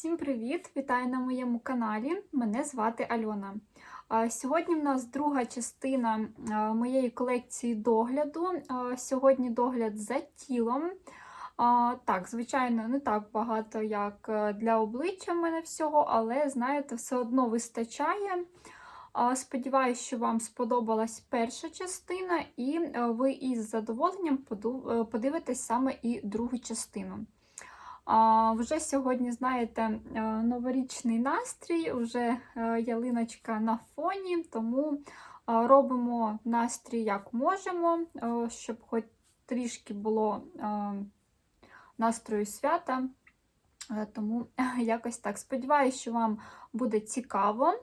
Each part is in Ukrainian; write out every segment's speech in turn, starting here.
Всім привіт! Вітаю на моєму каналі. Мене звати Альона. Сьогодні в нас друга частина моєї колекції догляду. Сьогодні догляд за тілом. Так, звичайно, не так багато, як е, для обличчя в мене всього, але, знаєте, все одно вистачає. Сподіваюсь, що вам сподобалась перша частина, і е, ви із задоволенням е, подивитесь саме і другу частину. Вже сьогодні, знаєте, е, новорічний настрій, вже е, ялиночка на фоні, тому е, робимо настрій як можемо, щоб хоч трішки було настрою свята. Тому якось так. Сподіваюся, що вам буде цікаво.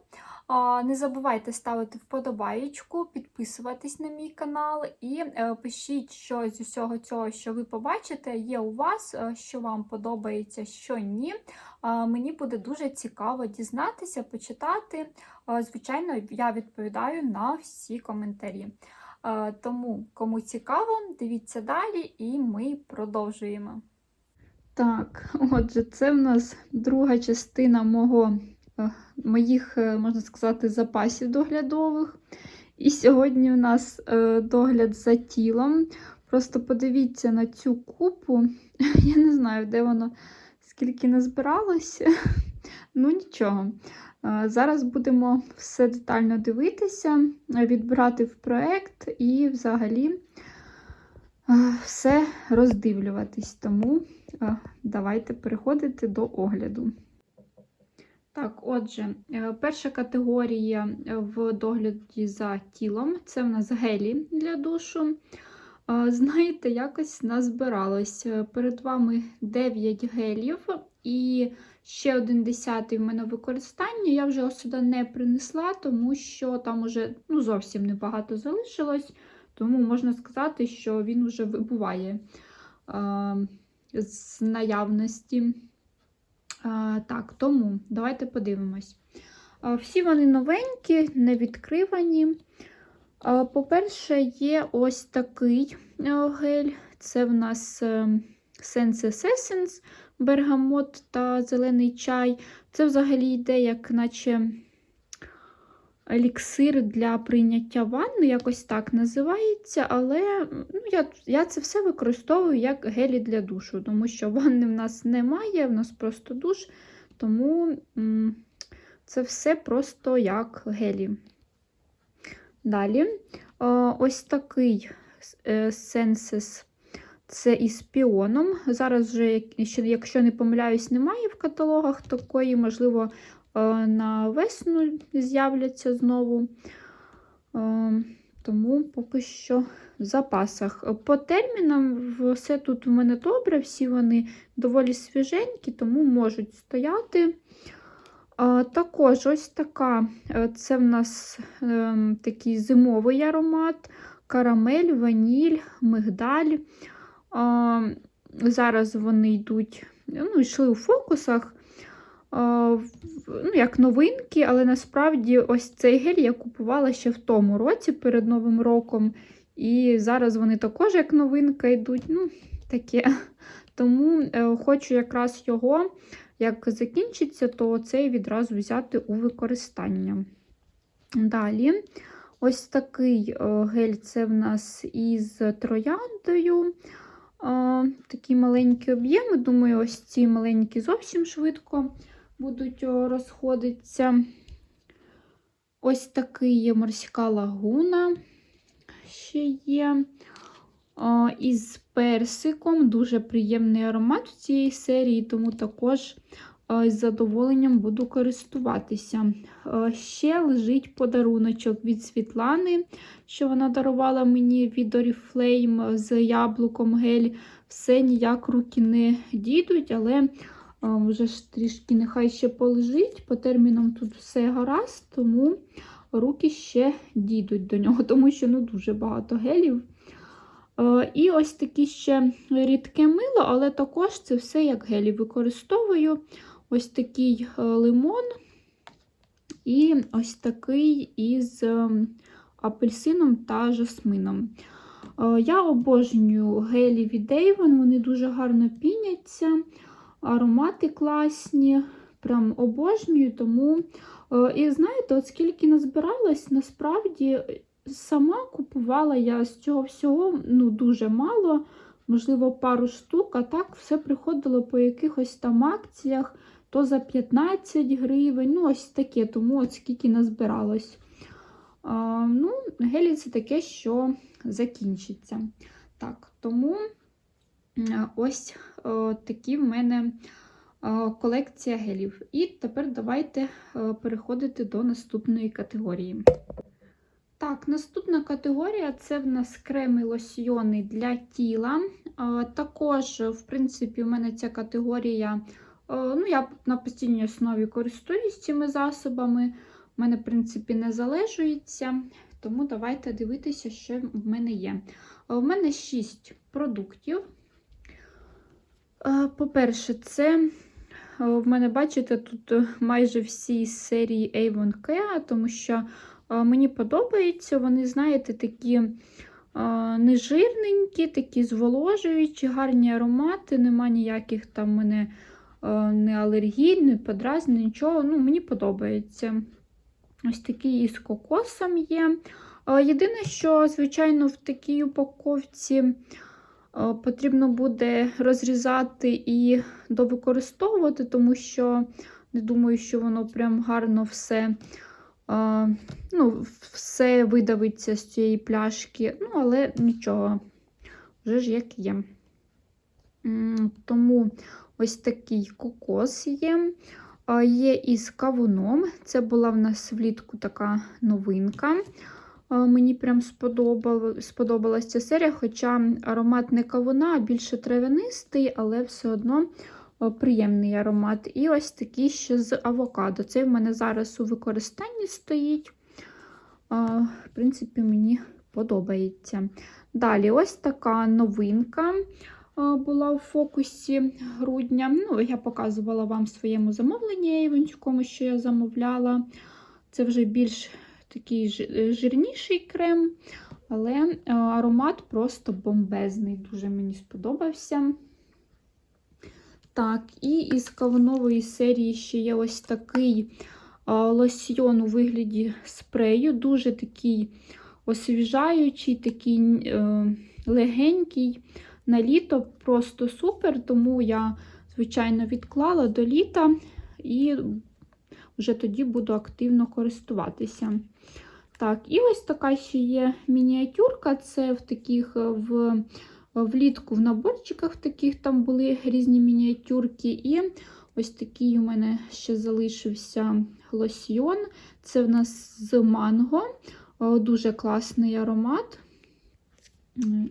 Не забувайте ставити вподобаєчку, підписуватись на мій канал і е, пишіть, що з усього цього, що ви побачите, є у вас, е, що вам подобається, що ні. Мені буде дуже цікаво дізнатися, почитати. Звичайно, я відповідаю на всі коментарі. Тому, кому цікаво, дивіться далі, і ми продовжуємо. Так, отже, це в нас друга частина мого, моїх, е, можна сказати, запасів доглядових. І сьогодні у нас е, догляд за тілом. Просто подивіться на цю купу. Я не знаю, де воно скільки назбиралось. Ну, нічого. Е, Зараз будемо все детально дивитися, е, відбирати в проект і взагалі е, все роздивлюватись. Тому е, давайте переходити до огляду. Так, отже, е, перша категорія е, в догляді за тілом це в нас гелі для душу. Знаєте, якось назбиралось. Е, Перед вами 9 гелів і ще один десятий в мене в використанні. Я вже сюди не принесла, тому що там уже ну, зовсім небагато залишилось, тому можна сказати, що він вже вибуває е, з наявності. Так, тому давайте подивимось. Всі вони новенькі, не відкривані. По-перше, є ось такий гель. Це в нас е, Sense Essence, бергамот та зелений чай. Це взагалі йде, як наче еліксир для прийняття ванни, якось так називається. Але ну, я, я це все використовую як гелі для душу, тому що ванни в нас немає, в нас просто душ, тому це все просто як гелі. Далі, е, ось такий е, Senses. Це із піоном. Зараз, вже, якщо- не помиляюсь, немає в каталогах такої, можливо, на весну з'являться знову. Е, Тому поки що в запасах. По термінам все тут у мене добре, всі вони доволі свіженькі, тому можуть стояти. Також ось така, е, це в нас такий зимовий аромат, карамель, ваніль, мигдаль. Зараз вони йдуть, ну, йшли у фокусах, в- ну, як новинки, але насправді ось цей гель я купувала ще в тому році перед Новим роком. І зараз вони також як новинка йдуть. Ну, таке. Тому е, хочу якраз його, як закінчиться, то цей відразу взяти у використання. Далі, ось такий е, гель це в нас із трояндою. Такі маленькі об'єми. Думаю, ось ці маленькі зовсім швидко будуть о, розходитися. Ось такий є морська лагуна. Ще є. А, Із персиком. Дуже приємний аромат в цій серії, тому також з задоволенням буду користуватися. Ще лежить подаруночок від Світлани, що вона дарувала мені від Oriflame з яблуком гель. Все ніяк руки не дійдуть, але вже ж трішки нехай ще полежить. По термінам тут все гаразд, тому руки ще дійдуть до нього, тому що ну, дуже багато гелів. Е, І ось такі ще рідке мило, але також це все як гелі використовую. Ось такий е, лимон і ось такий із ем, апельсином та жасмином. Е, Я обожнюю гелі від Avon, вони дуже гарно піняться, аромати класні. прям обожнюю, тому е, і знаєте, от скільки назбиралось, насправді сама купувала я з цього всього ну, дуже мало, можливо, пару штук, а так все приходило по якихось там акціях, то за 15 гривень, ну ось таке, тому от скільки назбиралось. А, ну, гелі це таке, що закінчиться. Так, тому ось такі в мене е, колекція гелів. І тепер давайте е, переходити до наступної категорії. Так, наступна категорія це в нас креми лосьйони для тіла. Е, Також, в принципі, у мене ця категорія. е, Ну, я на постійній основі користуюсь цими засобами. У мене, в принципі, не залежується. Тому давайте дивитися, що в мене є. У мене 6 продуктів. По-перше, це е, в мене, бачите, тут е, майже всі серії Avon Care, тому що е, мені подобаються. Вони, знаєте, такі нежирненькі, такі зволожуючі, гарні аромати. Нема ніяких там мене не алергій, не подразнень, нічого. Ну, Мені подобається. Ось такий із кокосом є. Єдине, що, звичайно, в такій упаковці потрібно буде розрізати і довикористовувати, тому що не думаю, що воно прям гарно все, е, ну, все видавиться з цієї пляшки. Ну, але нічого, вже ж як є. Тому ось такий кокос є. Є із кавуном. Це була в нас влітку така новинка. Мені прям сподобала, сподобалася ця серія, хоча аромат не кавуна, а більше травянистий, але все одно приємний аромат. І ось такий ще з авокадо. Цей в мене зараз у використанні стоїть. В принципі, мені подобається. Далі, ось така новинка була у фокусі грудня. Ну, я показувала вам своєму замовленні івенському, що я замовляла. Це вже більш такий жирніший крем, але аромат просто бомбезний. Дуже мені сподобався. Так, і із кавунової серії ще є ось такий лосьйон у вигляді спрею. Дуже такий освіжаючий, такий е, легенький на літо просто супер, тому я, звичайно, відклала до літа і вже тоді буду активно користуватися. Так, і ось така ще є мініатюрка. Це в таких е, в, влітку в наборчиках таких там були різні мініатюрки. І ось такий у мене ще залишився лосьйон. Це в нас з манго. Дуже класний аромат.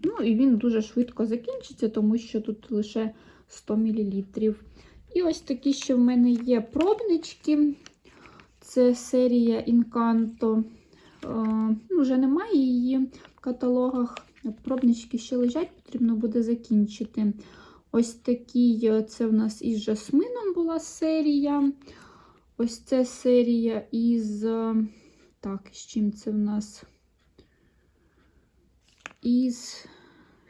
Ну, і він дуже швидко закінчиться, тому що тут лише 100 мл. І ось такі ще в мене є пробнички. Це серія Incanto. Е, ну, Вже немає її в каталогах. Пробнички ще лежать, потрібно буде закінчити. Ось такий, е, це в нас із жасмином була серія. Ось це серія із. е, Так, з чим це в нас? Із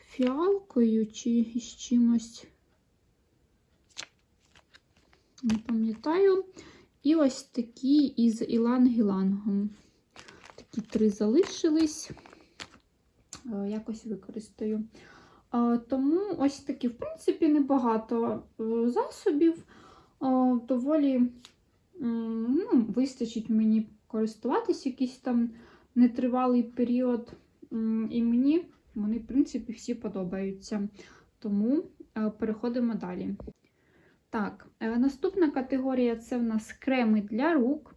фіалкою чи з чимось. Не пам'ятаю. І ось такі із Ілан-Гілангом. Такі три залишились. Е, Якось використаю. Е, Тому ось такі, в принципі, небагато е, засобів. Доволі ну, вистачить мені користуватись якийсь там нетривалий період. І мені вони, в принципі, всі подобаються. Тому переходимо далі. Так, наступна категорія це в нас креми для рук.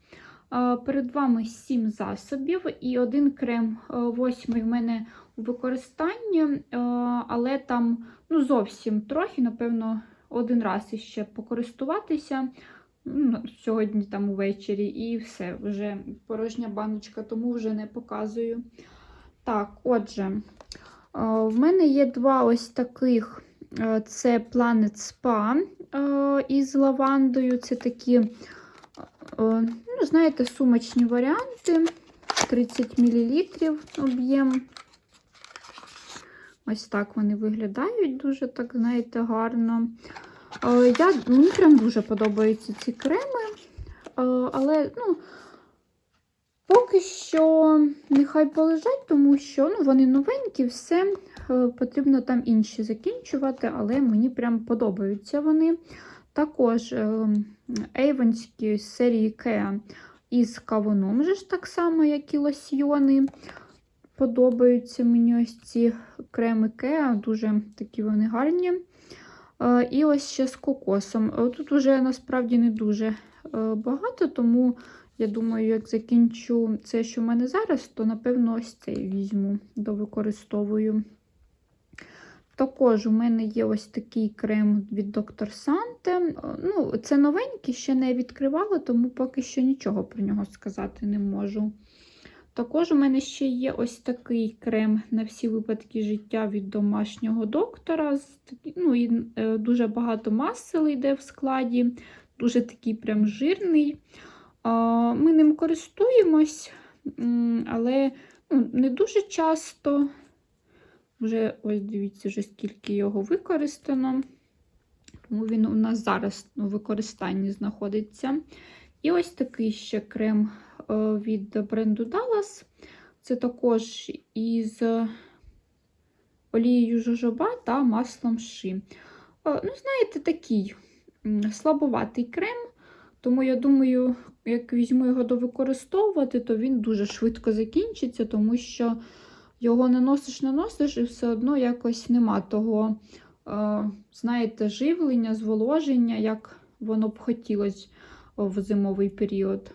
Е, Перед вами 7 засобів, і один крем, е, восьмий в мене у використанні, е, але там ну, зовсім трохи, напевно, один раз іще покористуватися. Ну, Сьогодні там увечері, і все, вже порожня баночка, тому вже не показую. Так, отже, в мене є два ось таких: це Planet Spa із лавандою. Це такі, ну, знаєте, сумочні варіанти. 30 мл об'єм. Ось так вони виглядають, дуже так, знаєте, гарно. Е, Я, мені прям дуже подобаються ці креми, Е, але ну, поки що нехай полежать, тому що ну, вони новенькі, все. Е, Потрібно там інші закінчувати, але мені прям подобаються вони. Також е, ейвонські з серії Кеа із кавуном, же ж так само, як і лосьйони. Подобаються мені ось ці креми Кеа, дуже такі вони гарні. Е, І ось ще з кокосом. Е, Тут вже насправді не дуже багато, тому я думаю, як закінчу це, що в мене зараз, то напевно ось цей візьму, довикористовую. Також у мене є ось такий крем від Dr. Sante. Ну, це новенький, ще не відкривала, тому поки що нічого про нього сказати не можу. Також у мене ще є ось такий крем на всі випадки життя від домашнього доктора. Ну, і е, дуже багато масел йде в складі, дуже такий прям жирний. Ми ним користуємось, але ну, не дуже часто. Вже ось дивіться, вже скільки його використано. Тому він у нас зараз у використанні знаходиться. І ось такий ще крем е, від бренду Dallas. Це також із олією жожоба та маслом ши. Е, Ну, знаєте, такий слабоватий крем, тому я думаю, як візьму його довикористовувати, то він дуже швидко закінчиться, тому що його не носиш, не носиш, і все одно якось нема того, е, знаєте, живлення, зволоження, як воно б хотілося в зимовий період.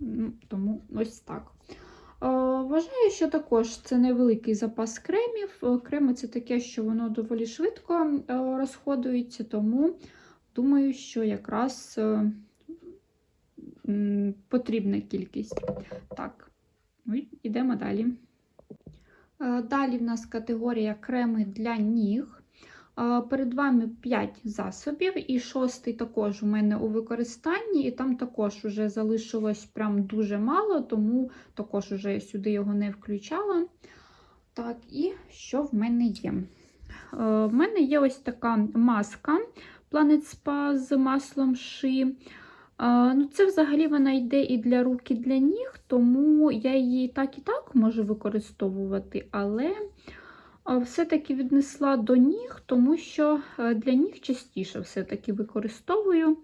Ну, Тому ось так. Е, Вважаю, що також це невеликий запас кремів. Е, Креми це таке, що воно доволі швидко е, розходується, тому думаю, що якраз е, потрібна кількість. Так, ой, ідемо далі. Е, Далі в нас категорія креми для ніг. Е, Перед вами 5 засобів, і шостий також у мене у використанні, і там також вже залишилось прям дуже мало, тому також уже сюди його не включала. Так, і що в мене є? Е, В мене є ось така маска Planet Spa з маслом ши. Ну, Це взагалі вона йде і для рук, і для ніг, тому я її так і так можу використовувати, але все-таки віднесла до ніг, тому що е, для ніг частіше все-таки використовую.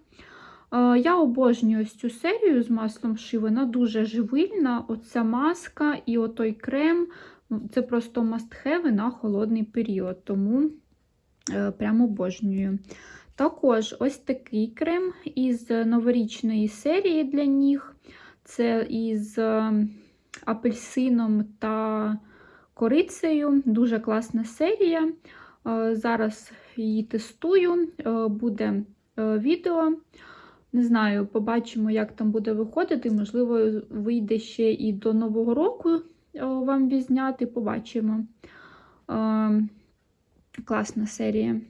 Я обожнюю цю серію з маслом ши, вона дуже живильна. Оця маска і отой крем ну, це просто must-have на холодний період, тому е, прямо обожнюю. Також ось такий крем із новорічної серії для ніг. Це із е, апельсином та корицею. Дуже класна серія. Е, Зараз її тестую, е, буде відео. Не знаю, побачимо, як там буде виходити. Можливо, вийде ще і до Нового року вам відзняти, побачимо. Класна серія.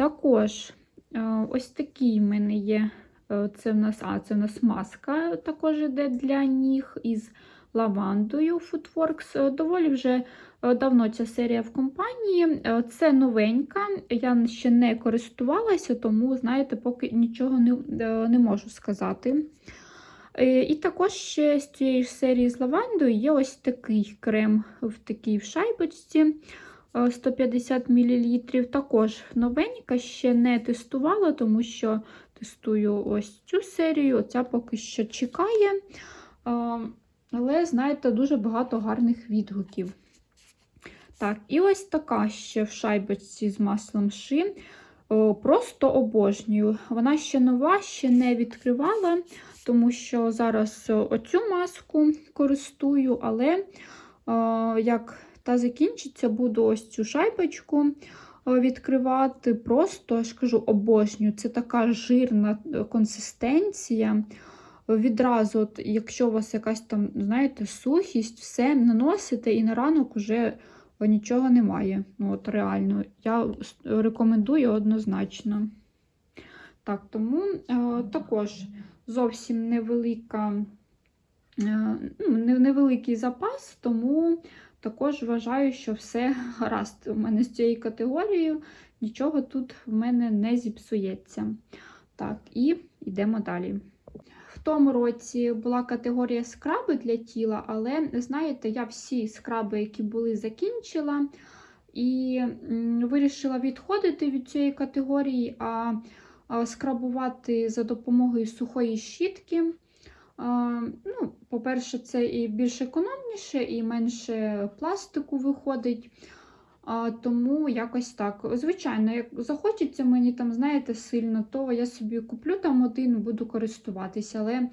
Також е, ось такий в мене є. е, Це в нас, а, це в нас маска також іде для ніг із лавандою Foodworks. Е, Доволі вже давно ця серія в компанії. Це новенька, я ще не користувалася, тому, знаєте, поки нічого не, не можу сказати. І також ще з цієї серії з лавандою є ось такий крем в такій шайбочці. Е, 150 мл. Також новенька, ще не тестувала, тому що тестую ось цю серію. Оця поки що чекає. Е, Але, знаєте, дуже багато гарних відгуків. Так, і ось така ще в шайбочці з маслом ши. Просто обожнюю. Вона ще нова, ще не відкривала, тому що зараз е, оцю маску користую, але е, як та закінчиться, буду ось цю шайбочку е, відкривати. Просто я ж кажу, обожнюю. Це така жирна е, консистенція. Відразу, от, якщо у вас якась там, знаєте, сухість, все наносите і на ранок уже нічого немає. Ну, от реально, я рекомендую однозначно. Так, тому е, також зовсім невелика, е, ну, невеликий запас, тому також вважаю, що все гаразд у мене з цією категорією, нічого тут в мене не зіпсується. Так, і йдемо далі. В тому році була категорія скраби для тіла, але знаєте, я всі скраби, які були, закінчила і вирішила відходити від цієї категорії, а, скрабувати за допомогою сухої щітки. Ну, По-перше, це і більш економніше, і менше пластику виходить. Тому якось так. Звичайно, як захочеться мені там, знаєте, сильно, то я собі куплю там один, буду користуватися, але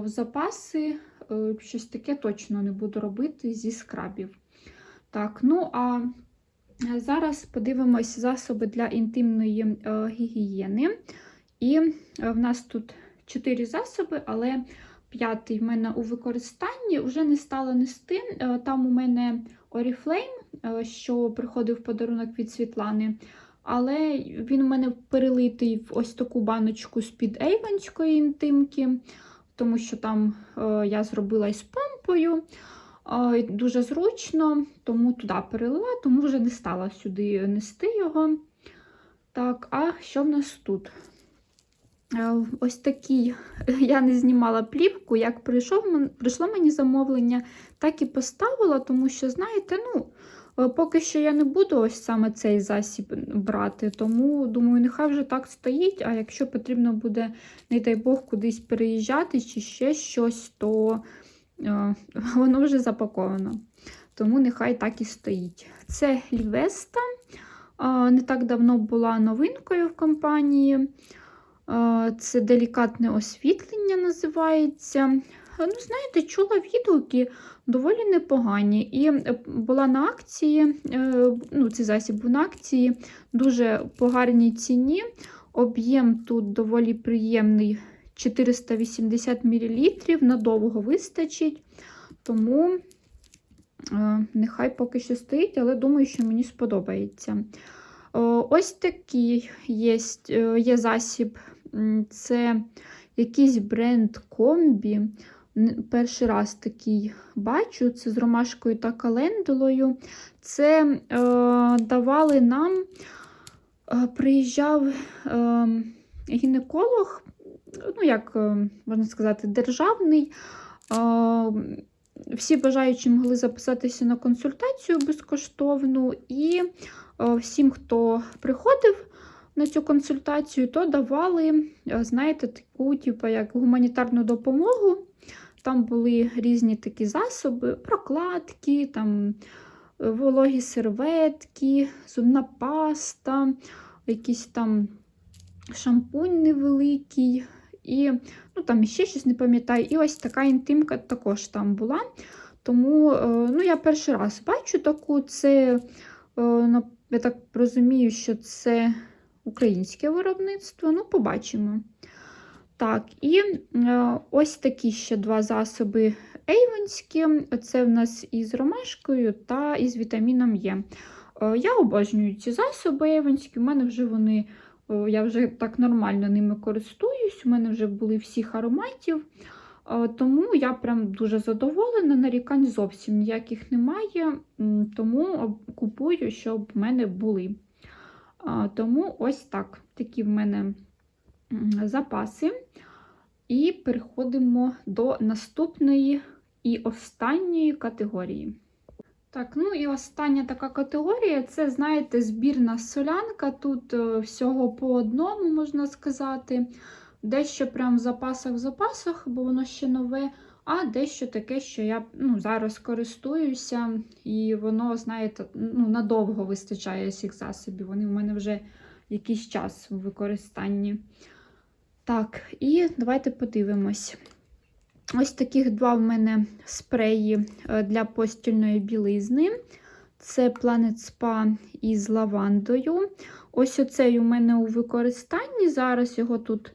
в запаси е, щось таке точно не буду робити зі скрабів. Так, ну а зараз подивимось засоби для інтимної е, гігієни. І е, в нас тут 4 засоби, але п'ятий в мене у використанні вже не стала нести. Е, Там у мене Oriflame, е, що приходив подарунок від Світлани. Але він у мене перелитий в ось таку баночку з-під Ейвенської інтимки, тому що там е, я зробила із помпою. Дуже зручно, тому туди перелила, тому вже не стала сюди нести його. Так, а що в нас тут? Е, Ось такий, я не знімала плівку, як прийшов, прийшло мені замовлення, так і поставила, тому що, знаєте, ну, е, поки що я не буду ось саме цей засіб брати, тому думаю, нехай вже так стоїть, а якщо потрібно буде, не дай Бог, кудись переїжджати чи ще щось, то е, воно вже запаковано. Тому нехай так і стоїть. Це Лівеста. е, Не так давно була новинкою в компанії. Е, Це делікатне освітлення називається. Е, Ну, знаєте, чула відгуки доволі непогані. І е, була на акції, ну, цей засіб був на акції, дуже по ціні. Об'єм тут доволі приємний 480 мл, надовго вистачить. Тому нехай поки що стоїть, але думаю, що мені сподобається. Ось такий є, є засіб. Це якийсь бренд комбі. Перший раз такий бачу. Це з ромашкою та календулою. Це е, давали нам, е, приїжджав е, гінеколог, ну, як е, можна сказати, державний. Е, всі бажаючі могли записатися на консультацію безкоштовну, і е, всім, хто приходив на цю консультацію, то давали, е, знаєте, таку, типу, як гуманітарну допомогу. Там були різні такі засоби, прокладки, там е, вологі серветки, зубна паста, якийсь там шампунь невеликий. І ну, там ще щось не пам'ятаю. І ось така інтимка також там була. Тому е, ну, я перший раз бачу таку. Це, я так розумію, що це українське виробництво. Ну, побачимо. Так, і е, ось такі ще два засоби ейвонські. Це в нас із ромашкою та із вітаміном Е. Е, Я обожнюю ці засоби ейвонські. У мене вже вони, е, я вже так нормально ними користуюсь. У мене вже були всіх ароматів. Е, Тому я прям дуже задоволена, нарікань зовсім ніяких немає. Тому купую, щоб в мене були. Тому ось так. Такі в мене запаси. І переходимо до наступної і останньої категорії. Так, ну і остання така категорія це, знаєте, збірна солянка. Тут е, всього по одному, можна сказати. Дещо прям в запасах в запасах, бо воно ще нове, а дещо таке, що я ну, зараз користуюся, і воно, знаєте, ну, надовго вистачає цих засобів. Вони в мене вже якийсь час у використанні. Так, і давайте подивимось. Ось таких два в мене спреї е, для постільної білизни. Це Planet Spa із лавандою. Ось оцей у мене у використанні. Зараз його тут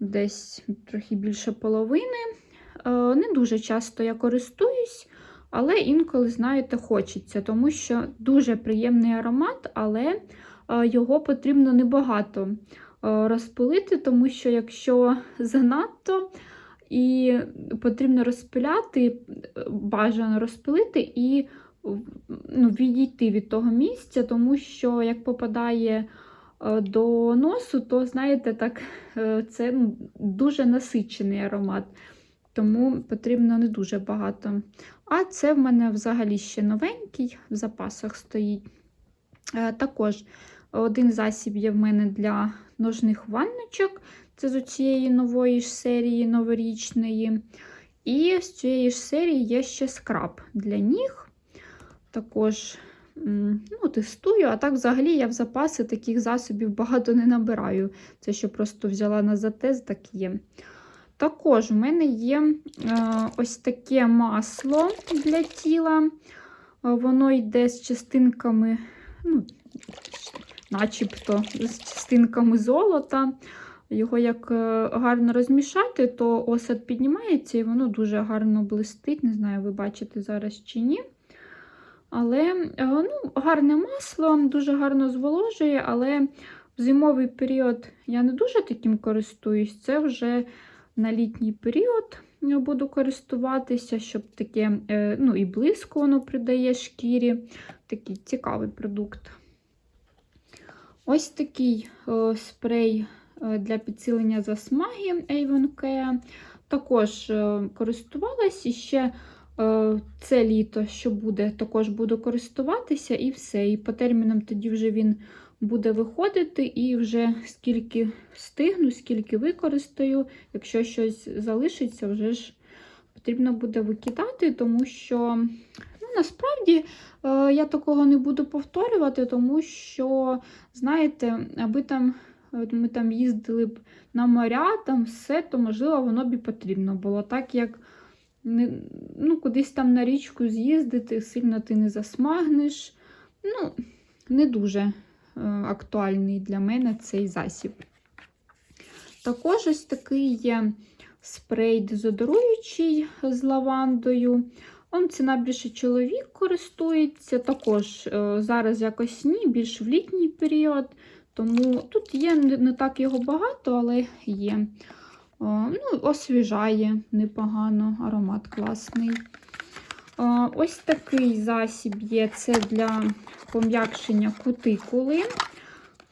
десь трохи більше половини. Е, Не дуже часто я користуюсь, але інколи, знаєте, хочеться, тому що дуже приємний аромат, але е, його потрібно небагато е, розпилити, тому що якщо занадто і потрібно розпиляти, бажано розпилити і ну, відійти від того місця, тому що як попадає до носу, то, знаєте, так, це дуже насичений аромат, тому потрібно не дуже багато. А це в мене взагалі ще новенький, в запасах стоїть. Е, Також один засіб є в мене для ножних ванночок. Це з цієї нової ж серії новорічної. І з цієї ж серії є ще скраб для ніг. Також ну, тестую, а так взагалі я в запаси таких засобів багато не набираю. Це що просто взяла на затест, так є. Також в мене є е, ось таке масло для тіла. Е, Воно йде з частинками, ну, начебто, з частинками золота. Його як е, гарно розмішати, то осад піднімається і воно дуже гарно блистить. Не знаю, ви бачите зараз чи ні. Але ну, гарне масло, дуже гарно зволожує, але в зимовий період я не дуже таким користуюсь. Це вже на літній період буду користуватися, щоб таке, е, ну і блиску воно придає шкірі. Такий цікавий продукт. Ось такий е, спрей е, для підсилення засмаги Avon Care. Також е, користувалась і ще е, це літо, що буде, також буду користуватися, і все. І по термінам тоді вже він буде виходити, і вже скільки встигну, скільки використаю. Якщо щось залишиться, вже ж потрібно буде викидати, тому що ну, насправді е, я такого не буду повторювати, тому що, знаєте, аби там. От ми там їздили б на моря, там все, то можливо воно б і потрібно було. Так як не, ну, кудись там на річку з'їздити, сильно ти не засмагнеш. Ну, не дуже актуальний для мене цей засіб. Також ось такий є спрей дезодоруючий з лавандою. Он ціна більше чоловік користується. Також е, зараз якось ні, більш в літній період. Тому тут є не, так його багато, але є. Ну, Освіжає непогано, аромат класний. Ось такий засіб є це для пом'якшення кутикули.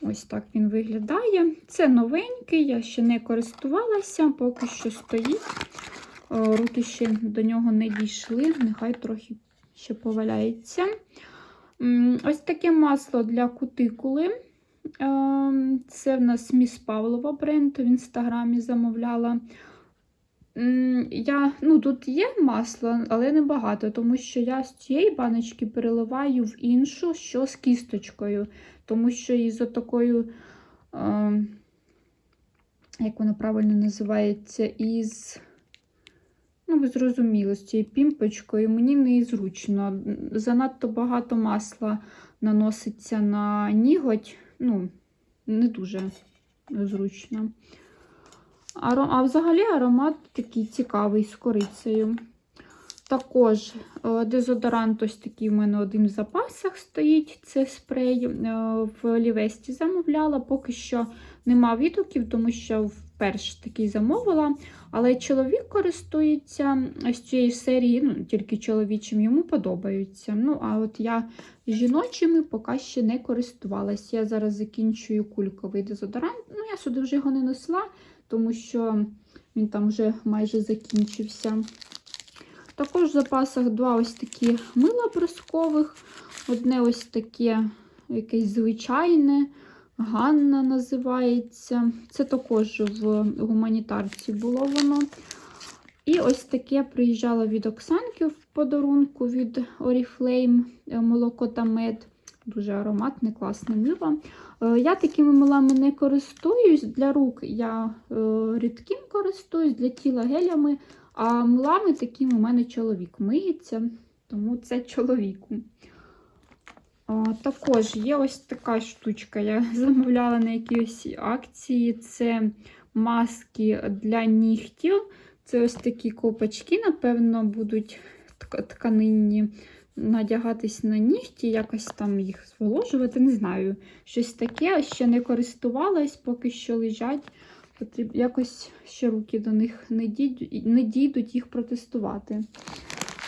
Ось так він виглядає. Це новенький, я ще не користувалася, поки що стоїть. Руки ще до нього не дійшли, нехай трохи ще поваляється. Ось таке масло для кутикули. Це в нас Міс Павлова бренд в інстаграмі замовляла. Я, ну, Тут є масло, але небагато, тому що я з цієї баночки переливаю в іншу, що з кісточкою. Тому що із такою, ем, як воно правильно називається, із, ну, ви зрозуміли, з цією пімпочкою мені незручно. Занадто багато масла наноситься на ніготь ну, не дуже зручно. Аро... А взагалі аромат такий цікавий з корицею. Також е, дезодорант ось такий в мене один в запасах стоїть. Це спрей е, в Лівесті замовляла. Поки що нема відгуків, тому що вперше такий замовила. Але чоловік користується з цієї серії, ну, тільки чоловічим йому подобаються. Ну, а от я жіночими поки ще не користувалася. Я зараз закінчую кульковий дезодорант. Ну, я сюди вже його не несла, тому що він там вже майже закінчився. Також в запасах два ось такі мила брускових. Одне ось таке якесь звичайне, Ганна називається. Це також в гуманітарці було воно. І ось таке приїжджало від Оксанки в подарунку від Oriflame молоко та мед. Дуже ароматне, класне мило. Е, Я такими милами не користуюсь. Для рук я е, рідким користуюсь, для тіла гелями, а милами таким у мене чоловік миється, тому це чоловіку. Також є ось така штучка. Я замовляла на якійсь акції. Це маски для нігтів. Це ось такі копачки, напевно, будуть тканинні надягатись на нігті, якось там їх зволожувати. Не знаю. Щось таке, ще не користувалась, поки що лежать. Потріб... Якось ще руки до них не дійдуть, не дійдуть їх протестувати.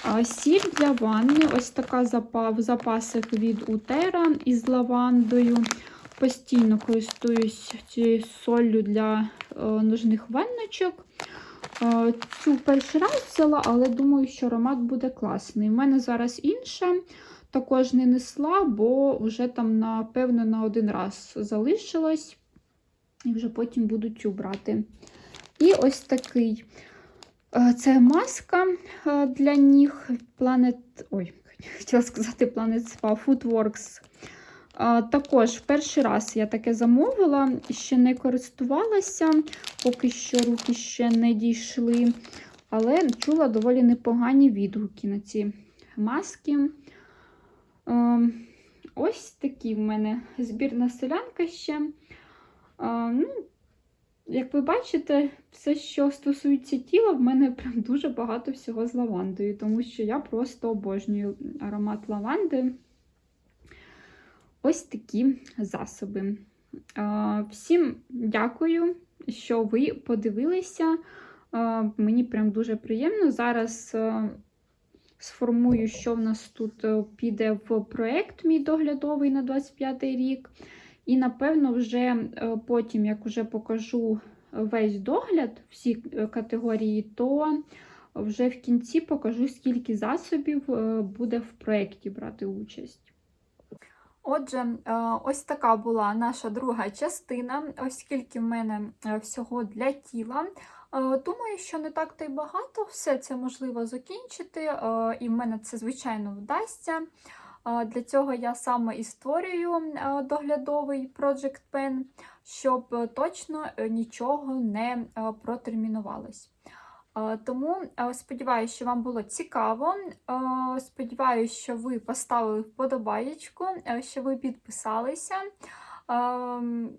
А, Сіль для ванни. Ось така запа- в запасах від Утера із лавандою. Постійно користуюсь цією солью для е, ножних ванночок. Е, Цю перший раз взяла, але думаю, що аромат буде класний. У мене зараз інша, також не несла, бо вже там, напевно, на один раз залишилось. І вже потім буду цю брати. І ось такий. е, Це маска е, для ніг Planet. Ой, хотіла сказати Planet Spa Foodworks. Також в перший раз я таке замовила, ще не користувалася, поки що руки ще не дійшли. Але чула доволі непогані відгуки на ці маски. Е, Ось такі в мене збірна селянка ще. Е, Ну, як ви бачите, все, що стосується тіла, в мене прям дуже багато всього з лавандою, тому що я просто обожнюю аромат лаванди. Ось такі засоби. Всім дякую, що ви подивилися. Мені прям дуже приємно. Зараз е, сформую, що в нас тут е, піде в проєкт мій доглядовий на 25 рік. І, напевно, вже е, потім, як вже покажу весь догляд, всі категорії, то вже в кінці покажу, скільки засобів буде в проєкті брати участь. Отже, е, ось така була наша друга частина, оскільки в мене е, всього для тіла. Е, Думаю, що не так то й багато, все це можливо закінчити, і в мене це, звичайно, вдасться. Для цього я саме і створюю доглядовий Project Pen, щоб точно нічого не протермінувалось. Е, Тому е, сподіваюся, що вам було цікаво. Е, Сподіваюся, що ви поставили вподобаєчку, що ви підписалися, е,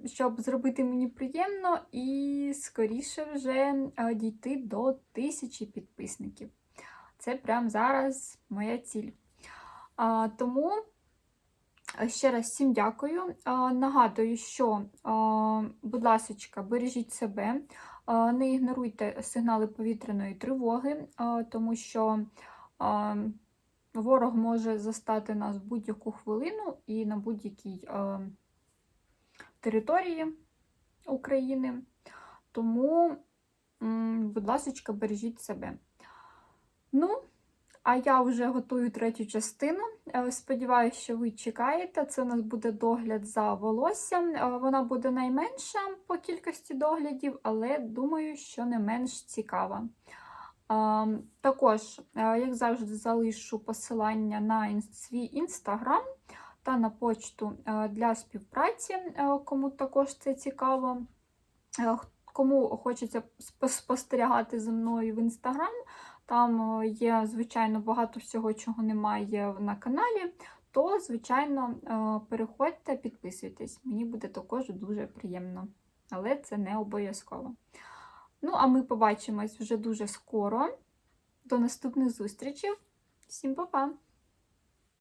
щоб зробити мені приємно і скоріше вже дійти до тисячі підписників. Це прямо зараз моя ціль. Тому ще раз всім дякую. Нагадую, що, будь ласка, бережіть себе, не ігноруйте сигнали повітряної тривоги, тому що ворог може застати нас в будь-яку хвилину і на будь-якій території України. Тому, будь ласка, бережіть себе. Ну, а я вже готую третю частину. Е, Сподіваюся, що ви чекаєте. Це у нас буде догляд за волоссям. Е, Вона буде найменша по кількості доглядів, але думаю, що не менш цікава. Також, е, як завжди, залишу посилання на свій інстаграм та на почту для співпраці, кому також це цікаво. Кому хочеться спостерігати за мною в інстаграм, там е, є, звичайно, багато всього, чого немає на каналі. То, звичайно, е, переходьте, підписуйтесь. Мені буде також дуже приємно. Але це не обов'язково. Ну, а ми побачимось вже дуже скоро. До наступних зустрічей. Всім па-па!